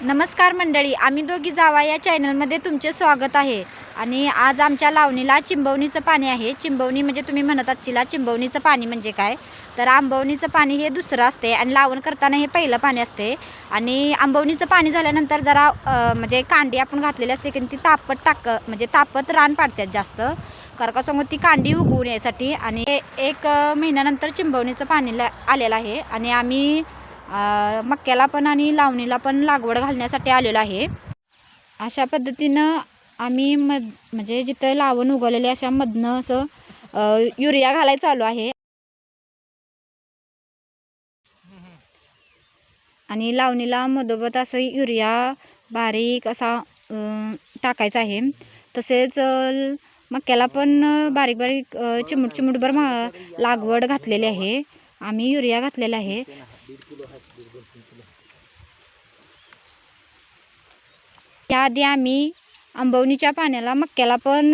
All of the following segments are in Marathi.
नमस्कार मंडळी आम्ही दोघी जावा या चॅनलमध्ये तुमचे स्वागत आहे. आणि आज आमच्या लावणीला चिंबवणीचं पाणी आहे. चिंबवणी म्हणजे तुम्ही म्हणत आजचीला चिंबवणीचं पाणी म्हणजे काय? तर आंबवणीचं पाणी हे दुसरं असते आणि लावण करताना हे पहिलं पाणी असते. आणि आंबवणीचं पाणी झाल्यानंतर जरा म्हणजे कांडी आपण घातलेली असते की ती तापत टाक म्हणजे तापत रान पाडतात जास्त. कारण का सांगू ती कांडी उगवून यासाठी आणि एक महिन्यानंतर चिंबवणीचं पाणी आलेलं आहे. आणि आम्ही मक्याला पण आणि लावणीला पण लागवड घालण्यासाठी आलेलो आहे. अशा पद्धतीनं आम्ही मध म्हणजे जिथं लावण उगवलेले अशा मधनं असं युरिया घालायला चालू आहे. आणि लावणीला मधोमध असं युरिया बारीक असा टाकायचा आहे. तसेच मक्याला पण बारीक बारीक अ, चिमूट चिमूटभर मा लागवड घातलेली आहे. आम्ही युरिया घातलेला आहे. त्याआधी आम्ही आंबवणीच्या पाण्याला मक्याला पण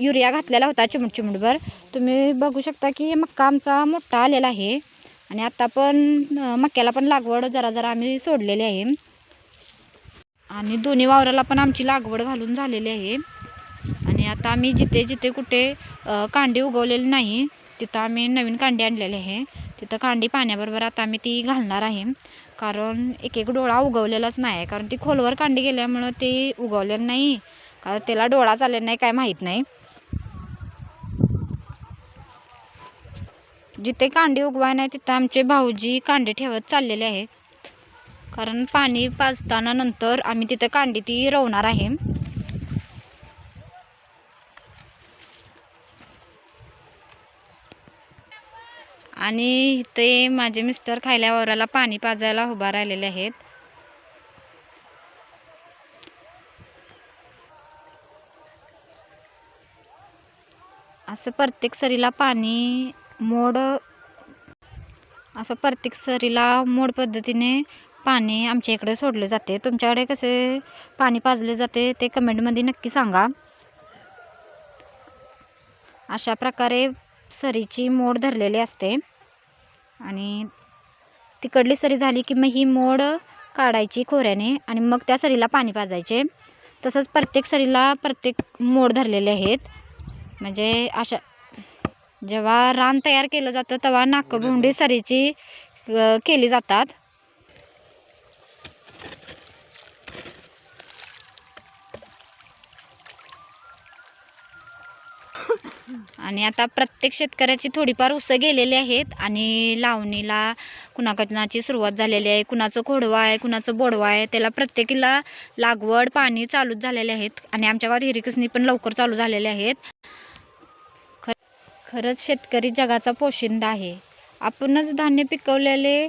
युरिया घातलेला होता चिमूट चिमूटभर. तुम्ही बघू शकता की मक्का आमचा मोठा आलेला आहे. आणि आता पण मक्याला पण लागवड जरा जरा आम्ही सोडलेली आहे. आणि दोन्ही वावराला पण आमची लागवड घालून झालेली आहे. आणि आता आम्ही जिथे जिथे कुठे कांडी उगवलेली नाही तिथं आम्ही नवीन कांडी आणलेले आहे. तिथं कांडी पाण्याबरोबर आता आम्ही ती घालणार आहे. कारण एक एक डोळा उगवलेलाच नाही आहे. कारण ती खोलवर कांडी गेल्यामुळं ते उगवलेलं नाही. कारण त्याला डोळा चाललेला नाही काय माहीत नाही. जिथे कांडी उगवाय नाही तिथं आमचे भाऊजी कांडी ठेवत चाललेले आहे. कारण पाणी पाजताना नंतर आम्ही तिथं कांडी ती रोवणार आहे. आणि इथे माझे मिस्टर खायल्या वावराला पाणी पाजायला उभा राहिलेले आहेत. असं प्रत्येक सरीला पाणी मोड असं प्रत्येक सरीला मोड पद्धतीने पाणी आमच्या इकडे सोडले जाते. तुमच्याकडे कसे पाणी पाजले जाते ते कमेंटमध्ये नक्की सांगा. अशा प्रकारे सरीची मोड धरलेली असते. आणि तिकडली सरी झाली की मग ही मोड काढायची खोऱ्याने आणि मग त्या सरीला पाणी पाजायचे. तसंच प्रत्येक सरीला प्रत्येक मोड धरलेले आहेत. म्हणजे अशा जेव्हा रान तयार केलं जातं तेव्हा नाकभोंडी सरीची केली जातात. आणि आता प्रत्येक शेतकऱ्याची थोडीफार उसं गेलेली आहेत आणि लावणीला कुणाकुणाची सुरुवात झालेली आहे कुणाचं खोडवा आहे कुणाचं बोडवा आहे त्याला प्रत्येकीला लागवड पाणी चालूच झालेले आहेत आणि आमच्या गावात हिरिकसनी पण लवकर चालू झालेले आहेत. ख खरंच शेतकरी जगाचा पोशिंदा आहे. आपणच धान्य पिकवलेले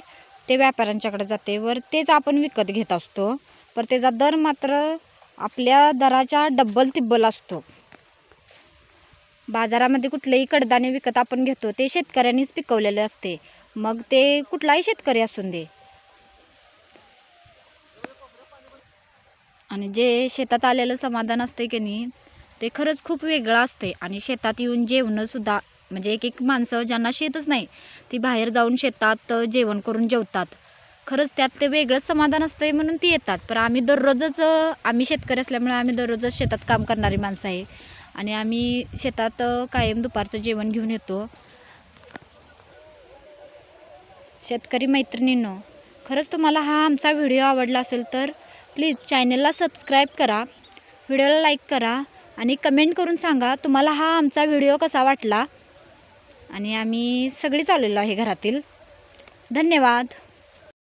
ते व्यापाऱ्यांच्याकडे जाते वर तेच आपण विकत घेत असतो. पर त्याचा दर मात्र आपल्या दराच्या डब्बल तिब्बल असतो. बाजारामध्ये कुठलंही कडधान्य विकत आपण घेतो ते शेतकऱ्यांनीच पिकवलेले असते. मग ते कुठलाही शेतकरी असून दे. आणि जे शेतात आलेलं समाधान असते की नाही ते खरंच खूप वेगळं असते आणि शेतात येऊन जेवणंसुद्धा म्हणजे एक एक माणसं ज्यांना शेतच नाही ती बाहेर जाऊन शेतात जेवण करून जेवतात. खरंच त्यात ते वेगळंच समाधान असतंय म्हणून ती येतात. पण आम्ही दररोजच आम्ही शेतकरी असल्यामुळे आम्ही दररोजच शेतात काम करणारी माणसं आहे. आणि आम्ही शेतात कायम दुपारचं जेवण घेऊन येतो. शेतकरी मैत्रिणींनो खरंच तुम्हाला हा आमचा व्हिडिओ आवडला असेल तर प्लीज चॅनलला सबस्क्राईब करा व्हिडिओला लाईक करा आणि कमेंट करून सांगा तुम्हाला हा आमचा व्हिडिओ कसा वाटला. आणि आम्ही सगळी चाललेलो आहे घरातील. धन्यवाद.